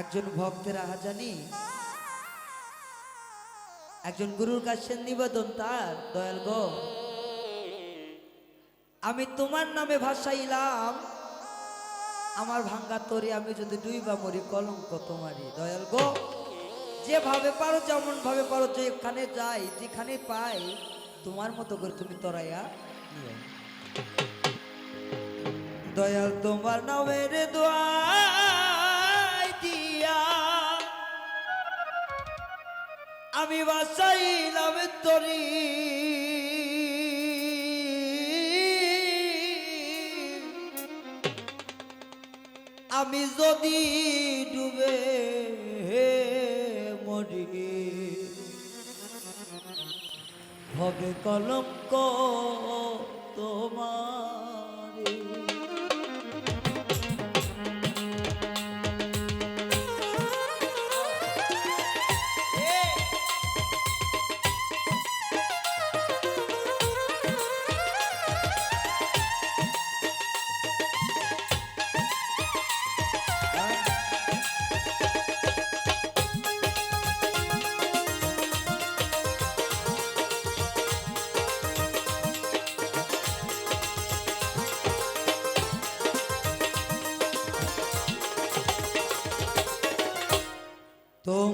একজন ভক্তের আহাজানি, একজন গুরুর কাছে নিবেদন তার, দয়াল গো। আমি তোমার নামে ভাসাইলাম, আমার ভাঙ্গা তরি আমি যদি দুই বা মরি, কলঙ্ক তোমারই, দয়াল গো। যেভাবে পারো যেমন ভাবে পারো, যেখানে যাই, যেখানে পাই, তোমার মতো করে তুমি তরাইয়া দয়াল তোমার নামের দোয়াই আমি বাসাইলাম তরি। আমি যদি ডুবে মরি হবে কলঙ্ক তোমার।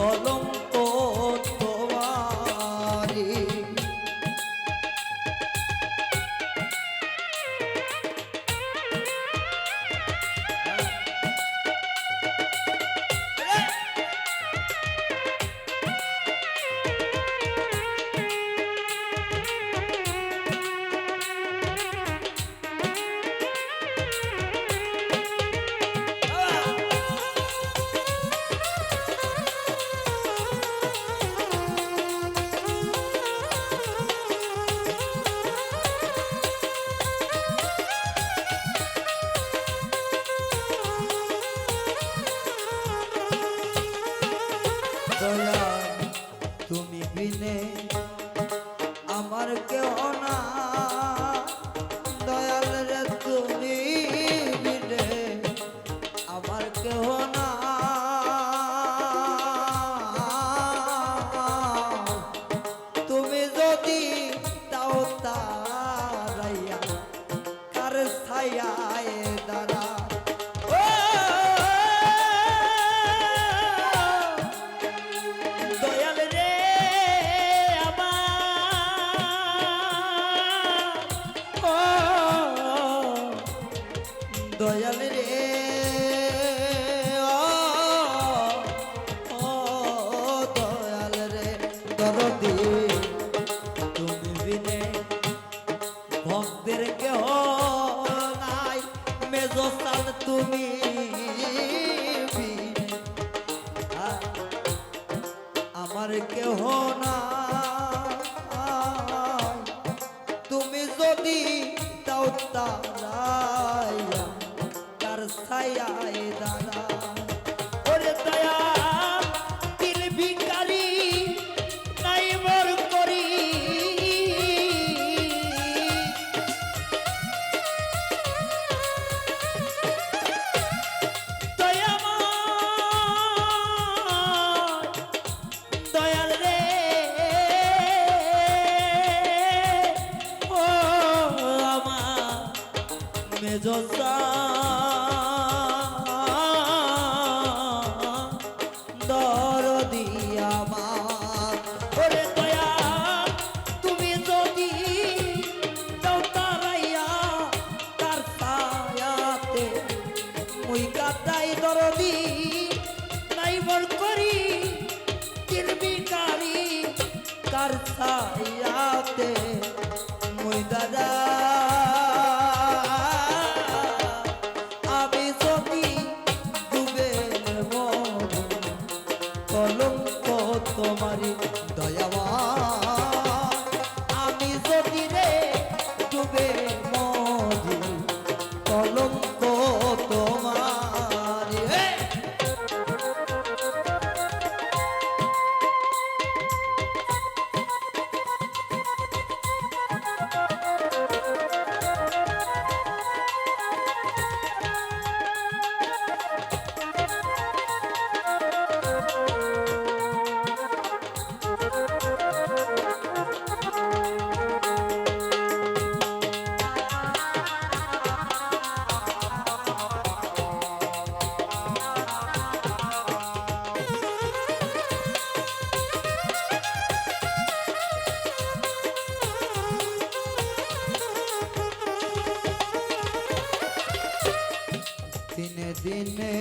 কলঙ্ক দয়াল রে। ও দয়াল রে, দরদি, তুমি বিনে ভক্তের কেহ নাই। মেজস্তান তুমি আমার কেহ না দাদা দিনে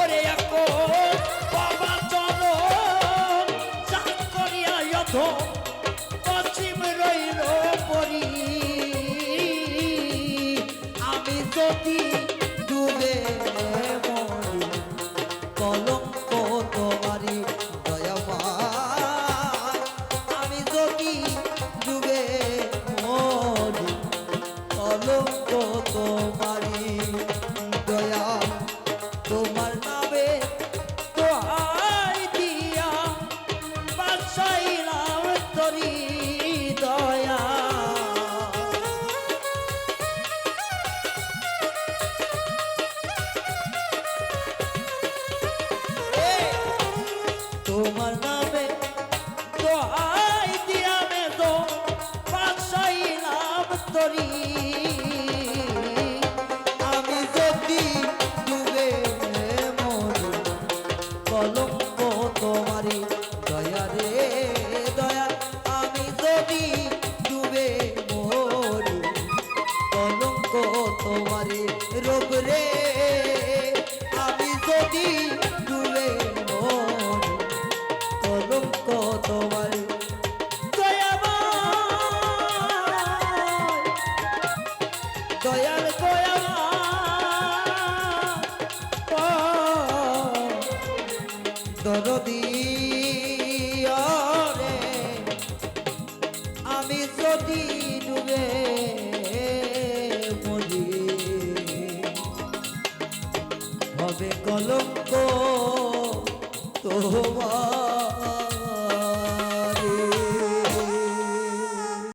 ওরে আকো বাবা চল চাঁদ করিয়া যথ পশ্চিম রইল পরি। আমি যদি জ্যোতি অলক্ষ্য